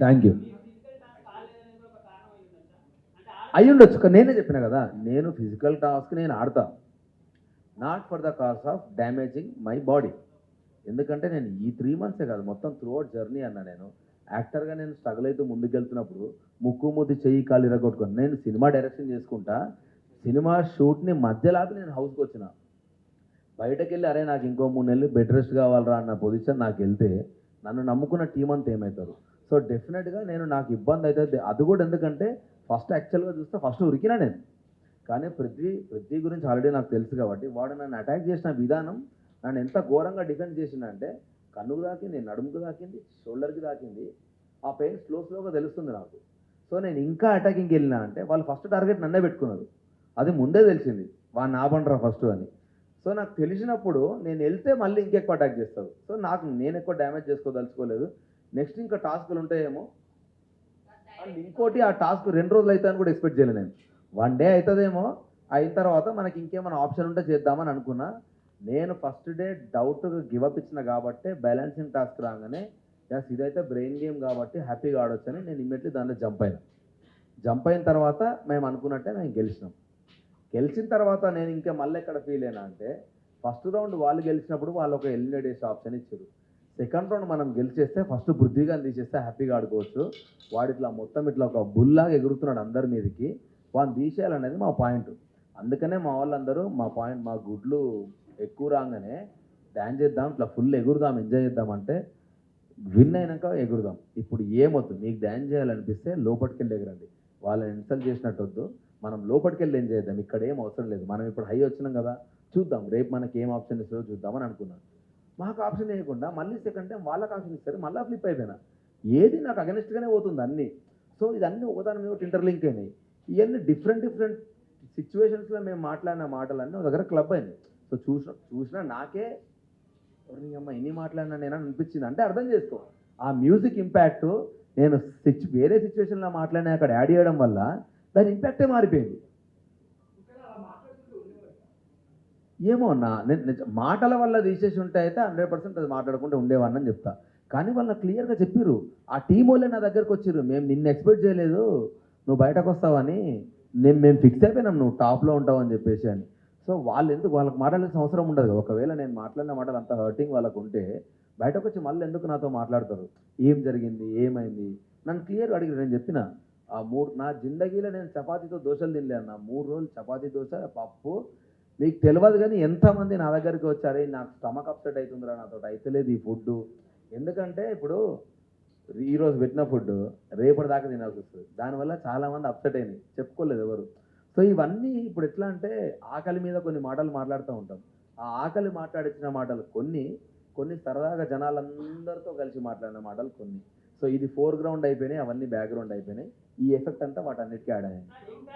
Thank you అయి ఉండొచ్చు నేనే చెప్పిన కదా నేను ఫిజికల్ టాస్క్ నేను ఆడతా. Not for the cause of damaging my body ఎందుకంటే నేను ఈ త్రీ మంత్సే కాదు మొత్తం త్రూ అవుట్ జర్నీ అన్న నేను. యాక్టర్గా నేను స్ట్రగుల్ అయితే ముందుకెళ్తున్నప్పుడు ముక్కు ముద్దు చెయ్యి కాలు ఇరగొట్టుకుని నేను సినిమా డైరెక్షన్ చేసుకుంటా. సినిమా షూట్ని మధ్యలాపి నేను హౌస్కి వచ్చిన. బయటకు వెళ్ళి అరే నాకు ఇంకో మూడు నెలలు బెడ్ రెస్ట్ కావాలరా అన్న పొజిషన్ నాకు వెళ్తే నన్ను నమ్ముకున్న టీం అంతా ఏమవుతారు సో డెఫినెట్గా నేను నాకు ఇబ్బంది అవుతుంది అది కూడా ఎందుకంటే ఫస్ట్ యాక్చువల్గా చూస్తే ఫస్ట్ ఉరికినా నేను. కానీ పృథ్వీ పృథ్వీ గురించి ఆల్రెడీ నాకు తెలుసు కాబట్టి వాడు నన్ను అటాక్ చేసిన విధానం నన్ను ఎంత ఘోరంగా డిఫెండ్ చేసిందంటే కన్నుకు దాకింది నడుముకు దాకింది షోల్డర్కి దాకింది ఆ పెయిన్ స్లో స్లోగా తెలుస్తుంది నాకు. సో నేను ఇంకా అటాకింగ్కి వెళ్ళినా అంటే వాళ్ళు ఫస్ట్ టార్గెట్ నన్నే పెట్టుకున్నారు. అది ముందే తెలిసింది వాడిని ఆపండ్రా ఫస్ట్ అని. సో నాకు తెలిసినప్పుడు నేను వెళ్తే మళ్ళీ ఇంకెక్కువ అటాక్ చేస్తారు సో నాకు నేను ఎక్కువ డ్యామేజ్ చేసుకోదలుచుకోలేదు. నెక్స్ట్ ఇంకా టాస్క్లు ఉంటాయేమో? అండ్ ఇంకోటి ఆ టాస్క్ రెండు రోజులు అని కూడా ఎక్స్పెక్ట్ చేయలేదు నేను. వన్ డే అవుతుందేమో అయిన తర్వాత మనకి ఇంకేమైనా ఆప్షన్ ఉంటే చేద్దామని అనుకున్నా. నేను ఫస్ట్ డే డౌట్ గివప్ ఇచ్చిన కాబట్టి బ్యాలెన్సింగ్ టాస్క్ రాగానే ఎస్ ఇదైతే బ్రెయిన్ గేమ్ కాబట్టి హ్యాపీగా ఆడొచ్చని నేను ఇమ్మీడియట్లీ దాంట్లో జంప్ అయినా. జంప్ అయిన తర్వాత మేము అనుకున్నట్టే మేము గెలిచినాం. గెలిచిన తర్వాత నేను ఇంకా మళ్ళీ ఎక్కడ ఫీల్ అయినా అంటే ఫస్ట్ రౌండ్ వాళ్ళు గెలిచినప్పుడు వాళ్ళు ఒక ఎలిమినేట్ చేసే ఆప్షన్ ఇచ్చారు. సెకండ్ రౌండ్ మనం గెలిచేస్తే ఫస్ట్ పృథ్వీగా తీసేస్తే హ్యాపీగా ఆడుకోవచ్చు. వాడు ఇట్లా మొత్తం ఇట్లా ఒక బుల్లాగా ఎగురుతున్నాడు అందరి మీదకి. వాడిని తీసేయాలనేది మా పాయింట్. అందుకనే మా వాళ్ళందరూ మా పాయింట్ మా గుడ్లు ఎక్కువ రాగానే డ్యాన్స్ చేద్దాం ఇట్లా ఫుల్ ఎగురుదాం ఎంజాయ్ చేద్దాం అంటే విన్ అయినాక ఎగురుదాం. ఇప్పుడు ఏమొద్దు మీకు డ్యాన్స్ చేయాలనిపిస్తే లోపలికి వెళ్ళి ఎగరండి. వాళ్ళని ఇన్సల్ట్ చేసినట్టు వద్దు మనం లోపలికి వెళ్ళి ఎంజాయ్ చేద్దాం. ఇక్కడ ఏం అవసరం లేదు. మనం ఇప్పుడు హై వచ్చినాం కదా. చూద్దాం రేపు మనకి ఏం ఆప్షన్ ఇస్తుందో చూద్దామని అనుకున్నాను. మాకు ఆప్షన్ వేయకుండా మళ్ళీ సెకండ్ టైం వాళ్ళకి ఆప్షన్ ఇస్తారు మళ్ళీ ఫ్లిప్ అయిపోయినా. ఏది నాకు అగెనిస్ట్గానే పోతుంది అన్నీ. సో ఇదన్నీ ఒకదాని మీద ఒకటి ఇంటర్లింక్ అయినాయి. ఇవన్నీ డిఫరెంట్ డిఫరెంట్ సిచ్యువేషన్స్లో మేము మాట్లాడిన మాటలన్నీ ఒక దగ్గర క్లబ్ అయింది సో చూసిన చూసినా నాకే ఎవరిని అమ్మ ఎన్ని మాట్లాడినా నేను అనిపించింది. అంటే అర్థం చేసుకో. ఆ మ్యూజిక్ ఇంపాక్ట్ నేను సిచ్ వేరే సిచ్యువేషన్లో మాట్లాడిన అక్కడ యాడ్ చేయడం వల్ల దాని ఇంపాక్టే మారిపోయింది. ఏమో నా నేను మాటల వల్ల తీసేసి ఉంటే అయితే హండ్రెడ్ పర్సెంట్ అది మాట్లాడకుండా ఉండేవాడిని అని చెప్తా. కానీ వాళ్ళు క్లియర్గా చెప్పిర్రు. ఆ టీం వాళ్ళే నా దగ్గరకు వచ్చిర్రు. మేము నిన్ను ఎక్స్పెక్ట్ చేయలేదు. నువ్వు బయటకు వస్తావని నేను మేము ఫిక్స్ అయిపోయినాం. నువ్వు టాప్లో ఉంటావు అని చెప్పేసి అని. సో వాళ్ళు ఎందుకు వాళ్ళకి మాట్లాడాల్సిన అవసరం ఉండదు ఒకవేళ నేను మాట్లాడిన మాటలు అంత హర్టింగ్ వాళ్ళకు ఉంటే బయటకు వచ్చి మళ్ళీ ఎందుకు నాతో మాట్లాడతారు? ఏం జరిగింది? ఏమైంది? నన్ను క్లియర్గా అడిగి నేను చెప్పిన ఆ మూడు నా జిందగీలో నేను చపాతీతో దోశలు తినలే అన్న. మూడు రోజులు చపాతీ దోశ పప్పు మీకు తెలియదు కానీ ఎంతమంది నా దగ్గరికి వచ్చారే నాకు స్టమక్ అప్సెట్ అవుతుందిరా నాతో అవుతలేదు ఈ ఫుడ్ ఎందుకంటే ఇప్పుడు ఈరోజు పెట్టిన ఫుడ్ రేపటి దాకా తినాల్సి వస్తుంది. దానివల్ల చాలామంది అప్సెట్ అయినాయి. చెప్పుకోలేదు ఎవరు. సో ఇవన్నీ ఇప్పుడు ఎట్లా అంటే ఆకలి మీద కొన్ని మాటలు మాట్లాడుతూ ఉంటాం. ఆ ఆకలి మాట్లాడించిన మాటలు కొన్ని కొన్ని సరదాగా జనాలందరితో కలిసి మాట్లాడిన మాటలు కొన్ని. సో ఇది ఫోర్ గ్రౌండ్ అయిపోయినాయి అవన్నీ బ్యాక్గ్రౌండ్ అయిపోయినాయి. ఈ ఎఫెక్ట్ అంతా వాటన్నిటికీ యాడ్ అయ్యాయి.